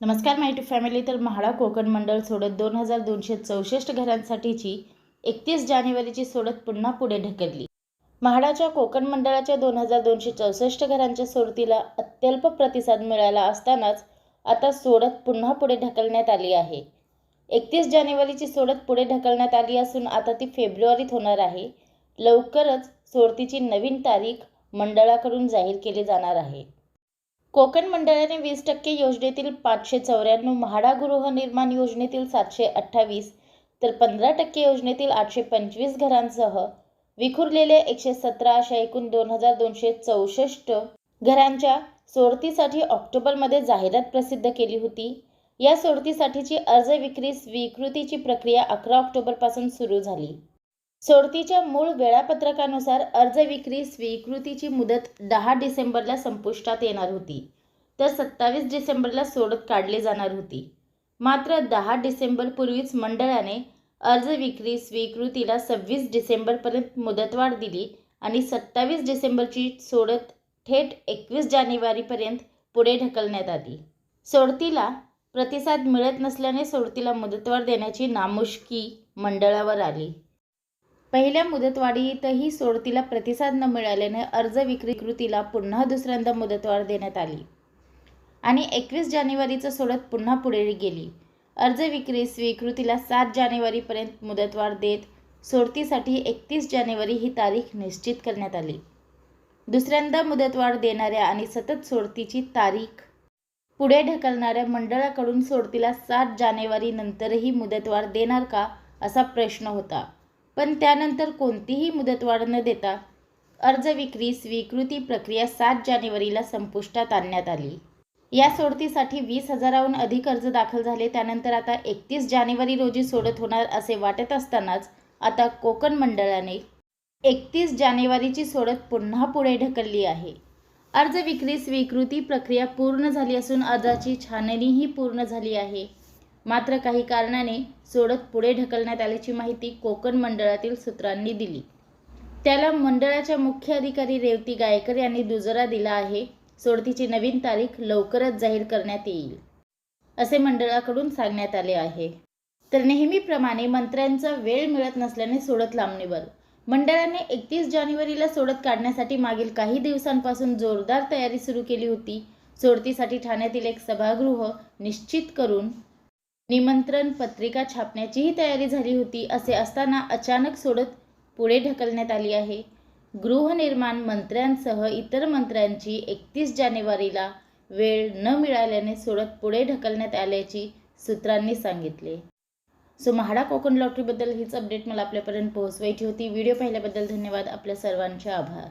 नमस्कार माहिती फॅमिली. तर म्हाडा कोकण मंडळ सोडत दोन हजार दोनशे चौसष्ट घरांसाठीची एकतीस जानेवारीची सोडत पुन्हा पुढे ढकलली. म्हाडाच्या कोकण मंडळाच्या दोन हजार दोनशे चौसष्ट घरांच्या सोडतीला अत्यल्प प्रतिसाद मिळाला असतानाच आता सोडत पुन्हा पुढे ढकलण्यात आली आहे. एकतीस जानेवारीची सोडत पुढे ढकलण्यात आली असून आता ती फेब्रुवारीत होणार आहे. लवकरच सोडतीची नवीन तारीख मंडळाकडून जाहीर केली जाणार आहे. कोकण मंडळाने वीस टक्के योजनेतील पाचशे चौऱ्याण्णव म्हाडा गृहनिर्माण योजनेतील सातशे अठ्ठावीस तर पंधरा टक्के योजनेतील आठशे पंचवीस घरांसह विखुरलेले एकशे सतरा अशा एकूण दोन हजार दोनशे चौसष्ट घरांच्या सोडतीसाठी ऑक्टोबरमध्ये जाहिरात प्रसिद्ध केली होती. या सोडतीसाठीची अर्ज विक्री स्वीकृतीची प्रक्रिया अकरा ऑक्टोबरपासून सुरू झाली. सोडतीच्या मूळ वेळापत्रकानुसार अर्ज विक्री स्वीकृतीची मुदत दहा डिसेंबरला संपुष्टात येणार होती तर सत्तावीस डिसेंबरला सोडत काढली जाणार होती. मात्र दहा डिसेंबरपूर्वीच मंडळाने अर्ज विक्री स्वीकृतीला सव्वीस डिसेंबरपर्यंत मुदतवाढ दिली आणि सत्तावीस डिसेंबरची सोडत थेट एकवीस जानेवारीपर्यंत पुढे ढकलण्यात आली. सोडतीला प्रतिसाद मिळत नसल्याने सोडतीला मुदतवाढ देण्याची नामुष्की मंडळावर आली. पहिल्या मुदतवाढीतही सोडतीला प्रतिसाद न मिळाल्याने अर्ज विक्रीकृतीला पुन्हा दुसऱ्यांदा मुदतवाढ देण्यात आली. आणि एकवीस जानेवारीचं सोडत पुन्हा पुढे गेली. अर्ज विक्री स्वीकृतीला सात जानेवारीपर्यंत मुदतवाढ देत सोडतीसाठी एकतीस जानेवारी ही तारीख निश्चित करण्यात आली. दुसऱ्यांदा मुदतवाढ देणाऱ्या आणि सतत सोडतीची तारीख पुढे ढकलणाऱ्या मंडळाकडून सोडतीला सात जानेवारीनंतरही मुदतवाढ देणार का असा प्रश्न होता. पण त्यानंतर कोणतीही मुदतवाढ न देता अर्ज विक्री स्वीकृती प्रक्रिया सात जानेवारीला संपुष्टात आणण्यात आली. या सोडतीसाठी वीस हजाराहून अधिक अर्ज दाखल झाले. त्यानंतर आता एकतीस जानेवारी रोजी सोडत होणार असे वाटत असतानाच आता कोकण मंडळाने एकतीस जानेवारीची सोडत पुन्हा पुढे ढकलली आहे. अर्ज विक्री स्वीकृती प्रक्रिया पूर्ण झाली असून अर्जाची छाननीही पूर्ण झाली आहे. मात्र काही कारणाने सोडत पुढे ढकलण्यात आल्याची माहिती कोकण मंडळातील सूत्रांनी दिली. त्याला मंडळाच्या मुख्य अधिकारी रेवती गायकर यांनी दुजोरा दिला आहे. सोडतीची नवीन तारीख लवकरच जाहीर करण्यात येईल असे मंडळाकडून सांगण्यात आले आहे. तर नेहमीप्रमाणे मंत्र्यांचा वेळ मिळत नसल्याने सोडत लांबणीवर. मंडळाने एकतीस जानेवारीला सोडत काढण्यासाठी मागील काही दिवसांपासून जोरदार तयारी सुरू केली होती. सोडतीसाठी ठाण्यातील एक सभागृह निश्चित करून निमंत्रण पत्रिका छापण्याचीही तयारी झाली होती असे असताना अचानक सोडत पुढे ढकलण्यात आली आहे. गृहनिर्माण मंत्र्यांसह इतर मंत्र्यांची एकतीस जानेवारीला वेळ न मिळाल्याने सोडत पुढे ढकलण्यात आल्याची सूत्रांनी सांगितले. सो म्हाडा कोकण लॉटरीबद्दल हीच अपडेट मला आपल्यापर्यंत पोहोचवायची होती. व्हिडिओ पाहिल्याबद्दल धन्यवाद. आपल्या सर्वांचे आभार.